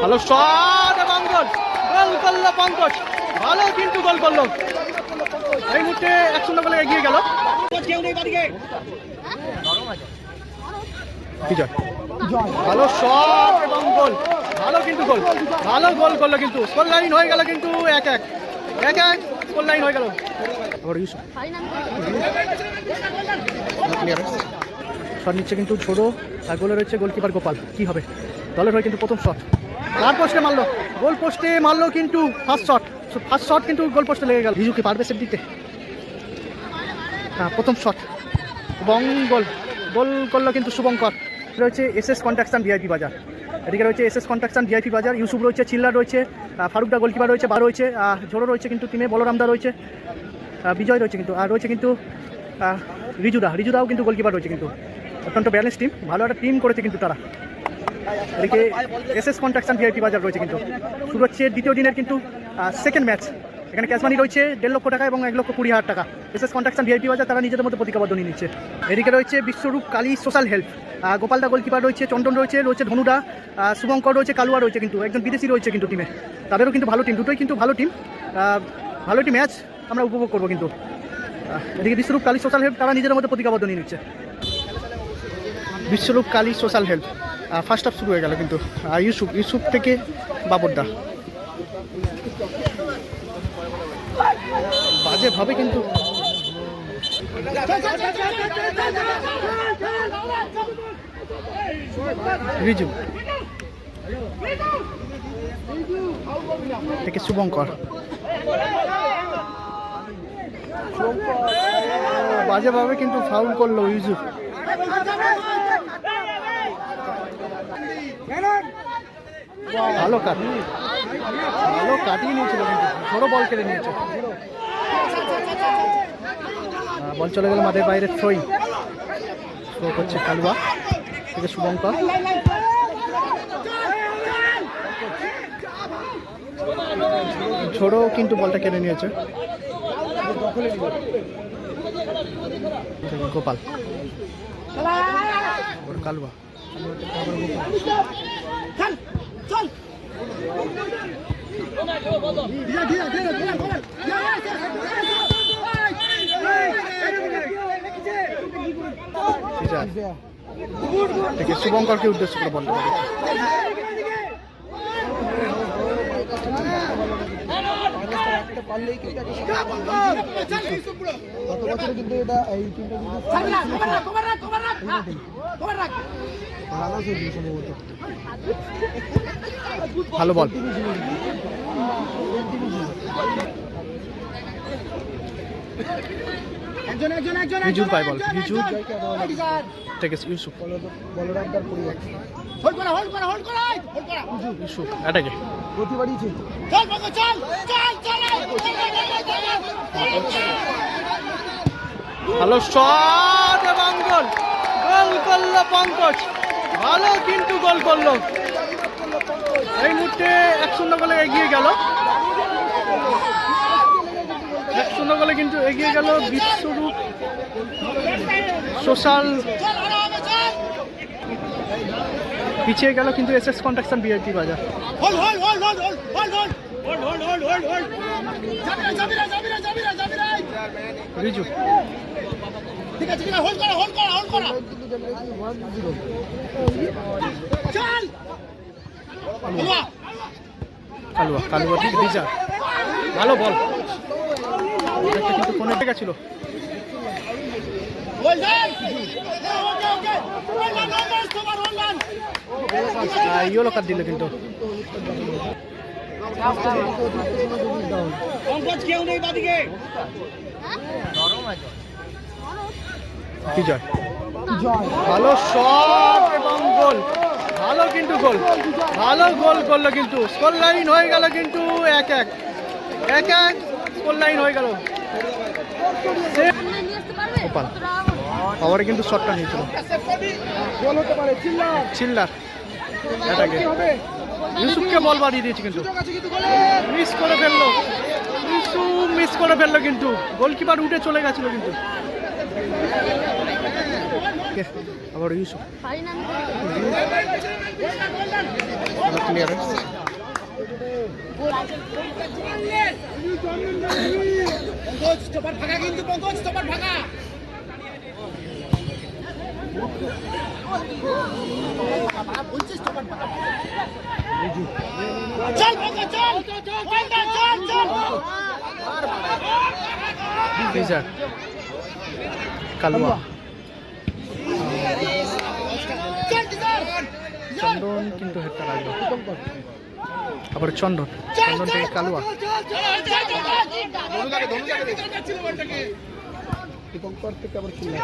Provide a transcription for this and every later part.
ভালো শট এবং গোল। করল পঙ্কজ। ভালো কিন্তু গোল করল। এই মুহূর্তে এক শূন্য গোলে এগিয়ে গেল। ভালো শট এবং গোল। ভালো কিন্তু গোল। ভালো গোল করল কিন্তু। স্কোর লাইন হয়ে গেল কিন্তু এক এক। এক এক স্কোর লাইন হয়ে গেল। শট নিচ্ছে কিন্তু ছোড়ো আর গোলে রয়েছে গোলকিপার গোপাল। কি হবে? দলের হয়ে কিন্তু প্রথম শট লাল পোস্টে মারলো। গোল পোস্টে মারলো কিন্তু ফার্স্ট শট ফার্স্ট শট কিন্তু গোল পোস্টে লেগে গেল। ভিজু কি পারবে সেট দিতে? হ্যাঁ প্রথম শট এবং গোল। গোল করল কিন্তু শুভঙ্কর। রয়েছে এস এস কন্ট্রাকশন ভিআইপি বাজার। এদিকে রয়েছে এস এস কন্ট্রাকশন ভিআইপি বাজার। ইউসুফ রয়েছে চিল্লার রয়েছে ফারুকদা গোলকিপার রয়েছে বা রয়েছে ঝোড়ো রয়েছে কিন্তু টিমে বলরামদা রয়েছে বিজয় রয়েছে কিন্তু, আর রয়েছে কিন্তু রিজুদা রিজুদাও কিন্তু গোলকিপার রয়েছে কিন্তু। অত্যন্ত ব্যালেন্স টিম ভালো একটা টিম করেছে কিন্তু তারা। এদিকে এস এস কন্ট্রাকশন ভিআইপি বাজার রয়েছে কিন্তু। শুরু হচ্ছে দ্বিতীয় দিনের কিন্তু সেকেন্ড ম্যাচ এখানে ক্যাশ মানি রয়েছে দেড় লক্ষ টাকা এবং এক লক্ষ কুড়ি হাজার টাকা। এস এস কন্ট্রাকশন ভিআইপি বাজার তারা নিজেদের মধ্যে প্রতিজ্ঞাবদ্ধ নিয়ে নিচ্ছে। এদিকে রয়েছে বিশ্বরূপ কালী সোশ্যাল হেল্প গোপালদা গোলকিপার রয়েছে, চন্দন রয়েছে রয়েছে ধনুদা শুভঙ্কর রয়েছে, কালুয়া রয়েছে কিন্তু, একজন বিদেশি রয়েছে কিন্তু টিমে তাদেরও কিন্তু ভালো টিম দুটোই কিন্তু ভালো টিম ভালো একটি ম্যাচ আমরা উপভোগ করব কিন্তু। এদিকে বিশ্বরূপ কালী সোশ্যাল হেল্প তারা নিজেদের মধ্যে প্রতিজ্ঞাবদ্ধ নিয়ে নিচ্ছে। Biswarup Kali social help first half শুরু হয়ে গেল কিন্তু। ইউসুফ ইউসুফ থেকে বাবরদা। বাজেভাবে কিন্তু। রিজু। থেকে শুভঙ্কর। বাজেভাবে কিন্তু ফাউল করল ইউসুফ। ভালো কাট ভালো কাটিয়ে নিয়েছিল কিন্তু। ছোট বল কেড়ে নিয়েছে। বল চলে গেল মাঠের বাইরে থ্রোই থ্রো করছে কালুয়া থেকে শুভঙ্কর। ছোড়ো কিন্তু বলটা কেড়ে নিয়েছে। গোপাল। কালুয়া। থেকে শুভঙ্করকে উদ্দেশ্য করে বলতে পারি। গত বছরে কিন্তু এটা এই টিমটা ভালো বল বল বিজু থেকে ইউসুফ পরিবার ইউসুফ এটাকে গতি বাড়িয়েছে ভালো শট এবং গোল গোল করল পঙ্কজ ভালো কিন্তু গোল করল এই মুহূর্তে এক শূন্য গোলে এগিয়ে গেল এক শূন্য গোলে কিন্তু এগিয়ে গেল বিশ্বরূপ সোশ্যাল পিছিয়ে গেল কিন্তু এস এস কন্ট্রাকশন বিআইপি বাজার রিজু কিন্তু ওয়ান জিরো কালুয়া কালুয়া ঠিক রিজা ভালো বল। একটা কিন্তু ফোনে টেকা ছিল? ইয়েলো কার্ড দিল কিন্তু। বিজয় জয়? ভালো শট এবং গোল। ভালো কিন্তু গোল। ভালো গোল করল কিন্তু। স্কোর লাইন হয়ে গেল কিন্তু এক এক। এক এক স্কোর লাইন হয়ে গেল। গোপাল। পাওয়ারে কিন্তু শটটা নিয়েছিল। চিল্লার এটাকে। ইউসুফকে বল বাড়িয়ে দিয়েছে কিন্তু। মিস করে ফেলল। ইউসুফ মিস করে ফেলল কিন্তু। গোলকিপার উঠে চলে গেছিল কিন্তু। আবার ইউসুফ পারি না আমি ক্লিয়ারেন্স ফাঁকা কিন্তু পঙ্কজ তোমার ফাঁকা ফ্রিজার কালুয়া। চন্দন কিন্তু হেডটা রাখল আবার চন্দন। চন্দন থেকে কালুয়া। দীপঙ্কর থেকে আবার চিল্লা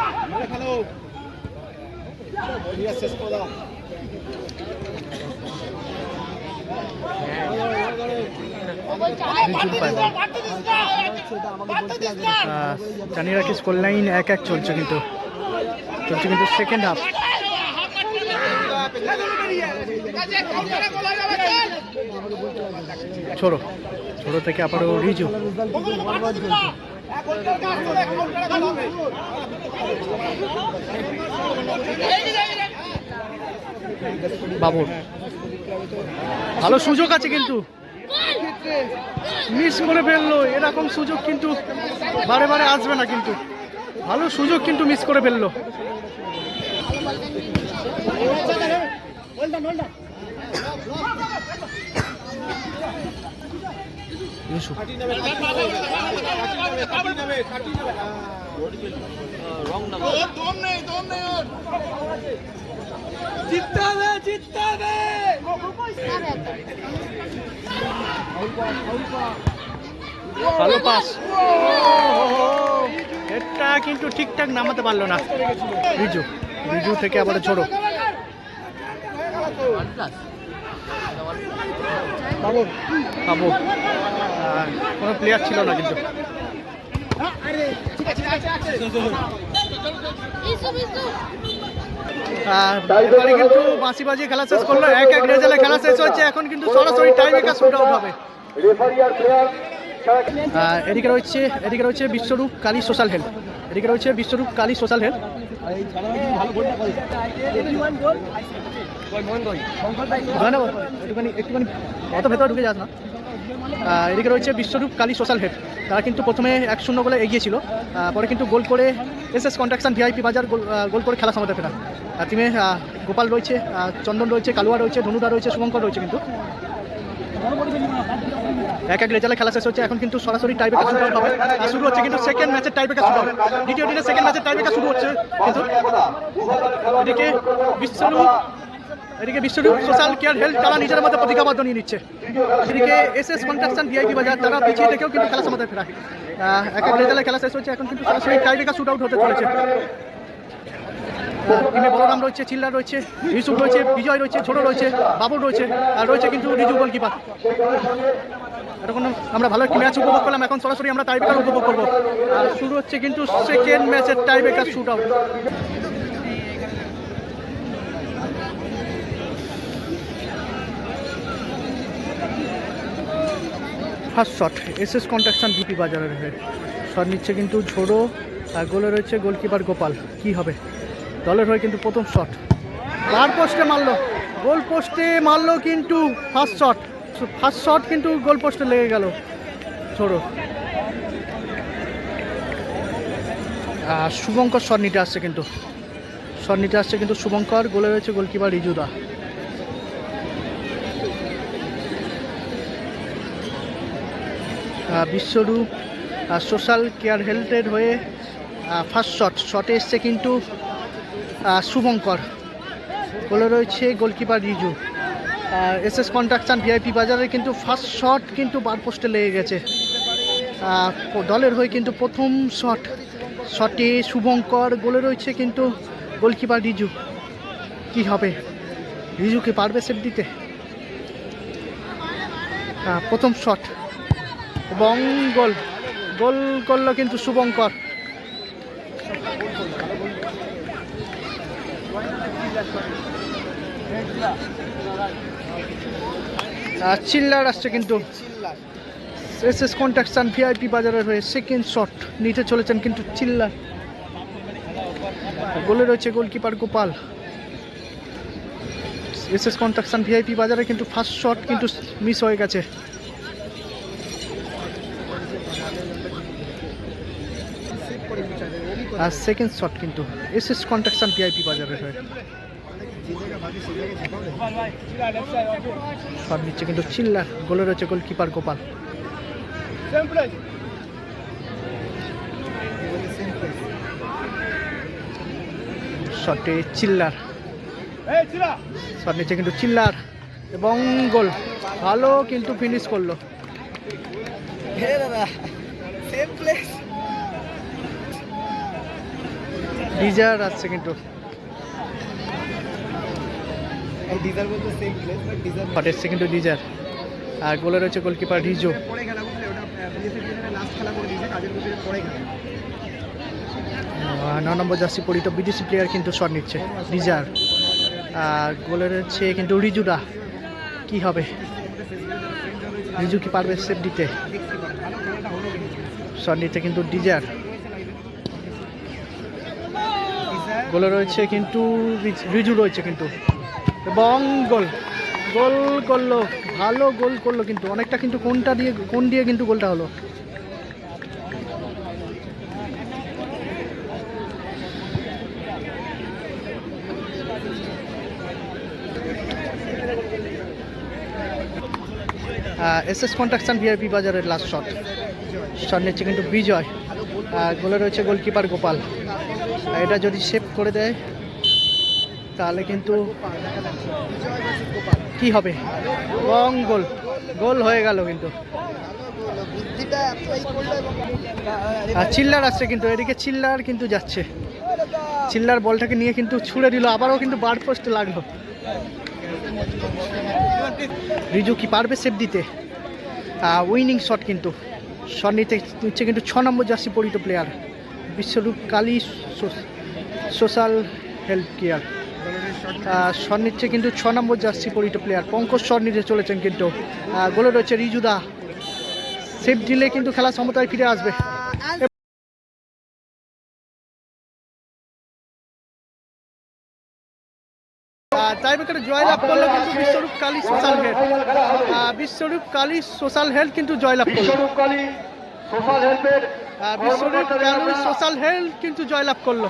শেষ করে। দাও রিজুর পায় সেটা আমাকে বলতে লাগবে না। আহ, জানিয়ে রাখি স্কোর লাইন এক এক চলছে কিন্তু চলছে কিন্তু সেকেন্ড হাফ ছোড়ো ছোড়ো থেকে আবারও রিজু। বাবুর ভালো সুযোগ আছে কিন্তু। মিস করে ফেলল, এরকম সুযোগ কিন্তু বারে বারে আসবে না কিন্তু। ভালো সুযোগ কিন্তু মিস করে ফেলল। ইউসুফ ভালো পাস। এটা কিন্তু ঠিকঠাক নামাতে পারল না। রিজু রিজু থেকে আবার ছোড়ো। পাবো কোনো প্লেয়ার ছিল না কিন্তু। Issue issue. কিন্তু বাঁশি বাজিয়ে খেলা শেষ করল। এক এক রেজাল্টে খেলা শেষ হচ্ছে এখন কিন্তু সরাসরি টাইম একা শুট আউট হবে। আহ, এদিকে রয়েছে এদিকে রয়েছে বিশ্বরূপ কালী সোশ্যাল হেলথ এদিকে রয়েছে বিশ্বরূপ কালী সোশ্যাল হেলথ আর একটুখানি একটুখানি অত ভেতরে ঢুকে যাস না। এদিকে রয়েছে বিশ্বরূপ কালী সোশ্যাল হেড তারা কিন্তু প্রথমে এক শূন্য গোলে এগিয়েছিল পরে কিন্তু গোল করে এস এস কন্ট্রাকশন ভিআইপি বাজার গোল করে খেলা সামাতে ফেরা আর টিমে গোপাল রয়েছে চন্দন রয়েছে কালুয়া রয়েছে ধনুদা রয়েছে শুভঙ্কর রয়েছে কিন্তু। এক এক খেলা শেষ হচ্ছে। এখন কিন্তু সরাসরি টাইব্রেকার শুরু হবে। আর শুরু হচ্ছে কিন্তু সেকেন্ড ম্যাচের টাইব্রেকার শুরু হবে। দ্বিতীয় দিনে সেকেন্ড ম্যাচের টাইব্রেকার শুরু হচ্ছে। কিন্তু এদিকে বিশ্বরূপ এদিকে বিশ্বরূপ সোশ্যাল কেয়ার হেলথ তারা নিজের মধ্যে প্রতিজ্ঞাবদ্ধ নিয়ে নিচ্ছে। এদিকে এস এস কনস্ট্রাকশন ভিআইপি বাজার, তারা পিছিয়ে থেকেও কিন্তু খেলা সমাধান ফেরায়। এক এক খেলা শেষ হচ্ছে। এখন কিন্তু সরাসরি টাইব্রেকার শুট আউট হতে চলেছে। টিমে বলরাম রয়েছে চিল্লার রয়েছে, ইউসুফ রয়েছে, বিজয় রয়েছে, ছোট রয়েছে বাবুর রয়েছে, আর রয়েছে কিন্তু রিজু গোলকিপার। এরকম আমরা ভালো একটি ম্যাচ উপভোগ করলাম, এখন সরাসরি আমরা টাইব্রেকার উপভোগ করব। আর শুরু হচ্ছে কিন্তু সেকেন্ড ম্যাচের tiebreaker shoot out first shot S S construction B বাজারের হয়ে। শট নিচ্ছে কিন্তু ঝোড়ো, আর গোলে রয়েছে গোলকিপার গোপাল। কি হবে? দলের হয়ে কিন্তু প্রথম শট বার পোস্টে মারলো। গোল পোস্টে মারলো কিন্তু ফার্স্ট শট ফার্স্ট শট কিন্তু গোল পোস্টে লেগে গেল। আর শুভঙ্কর শট নিতে আসছে কিন্তু। শট নিতে আসছে কিন্তু শুভঙ্কর। গোলে রয়েছে গোলকিপার রিজুদা। বিশ্বরূপ সোশ্যাল কেয়ার হেলথের হয়ে ফার্স্ট শট শটে এসছে কিন্তু শুভঙ্কর। গোলে রয়েছে goalkeeper Riju. S S construction VIP বাজারে কিন্তু ফার্স্ট শট কিন্তু বার পোস্টে লেগে গেছে। দলের হয়ে কিন্তু প্রথম শট শটে শুভঙ্কর গোলে রয়েছে কিন্তু গোলকিপার রিজু। কি হবে? রিজু কি পারবে সেট দিতে? প্রথম শট এবং গোল গোল করল কিন্তু শুভঙ্কর। চিল্লার আসছে কিন্তু। এস এস কন্ট্রাকশন ভিআইপি বাজারের হয়ে সেকেন্ড শট নিতে চলেছেন কিন্তু চিল্লার। গোলে রয়েছে goalkeeper Gopal. S S construction VIP বাজারে কিন্তু ফার্স্ট শট কিন্তু মিস হয়ে গেছে। আর সেকেন্ড শট কিন্তু এস এস কনস্ট্রাকশন ভিআইপি বাজারে হয়ে। যে জায়গা বাকি সে জায়গায় ঝাঁপাবে শট নিচ্ছে কিন্তু চিল্লার গোলে রয়েছে গোলকিপার গোপাল। শটে চিল্লার। শট নিচ্ছে কিন্তু চিল্লার এবং গোল। ভালো কিন্তু ফিনিশ করল। ডিজার আসছে কিন্তু এই ডিজার বলতে সেম প্লেস বাট ডিজার শট এসছে কিন্তু ডিজার আর গোলে রয়েছে গোলকিপার রিজো পরে খেলা বুঝলে ওটা বিএসএফ লাস্ট খেলা করে দিয়েছে কাজের ভিতরে পরে খেলা। আহ, ন নম্বর জার্সি পরিত বিদেশি প্লেয়ার কিন্তু শট নিচ্ছে ডিজার আর গোলে রয়েছে কিন্তু রিজুরা কি হবে? রিজু কি পারবে সেভ দিতে? শট নিচ্ছে কিন্তু ডিজার ডিজার গোলে রয়েছে কিন্তু রিজু রয়েছে কিন্তু। এবং গোল। গোল করল, ভালো গোল করল কিন্তু। অনেকটা কিন্তু কোনটা দিয়ে, কোন দিয়ে কিন্তু গোলটা হলো? এস এস কন্ট্রাকশন ভিআইপি বাজারের লাস্ট শট শট নিচ্ছে কিন্তু বিজয়। গোলে রয়েছে গোলকিপার গোপাল। এটা যদি সেভ করে দেয় তাহলে কিন্তু কি হবে? এবং গোল। গোল হয়ে গেল কিন্তু। আর চিল্লার আসছে কিন্তু, এদিকে চিল্লার কিন্তু যাচ্ছে। চিল্লার বলটাকে নিয়ে কিন্তু ছুড়ে দিল, আবারও কিন্তু বার পোস্টে লাগল। রিজু কি পারবে সেভ দিতে? উইনিং শট কিন্তু। শট নিতে নিচ্ছে কিন্তু ছ নম্বর jersey পরিত player Biswarup Kali social health care shot নিচ্ছে কিন্তু ছ নম্বর জার্সি পরিত প্লেয়ার পঙ্কজ শট নিতে চলেছেন কিন্তু। গোলে রয়েছে রিজুদা। সেভ দিলে কিন্তু খেলা সমতায় ফিরে আসবে। টাইব্রেকারে জয়লাভ করল কিন্তু Biswarup Kali social health Biswarup Kali social health কিন্তু জয়লাভ করল। বিশ্বরূপ কালী সোশ্যাল হেল্পের বিশ্বরূপ কালী সোশ্যাল হেলথ কিন্তু জয়লাভ করল।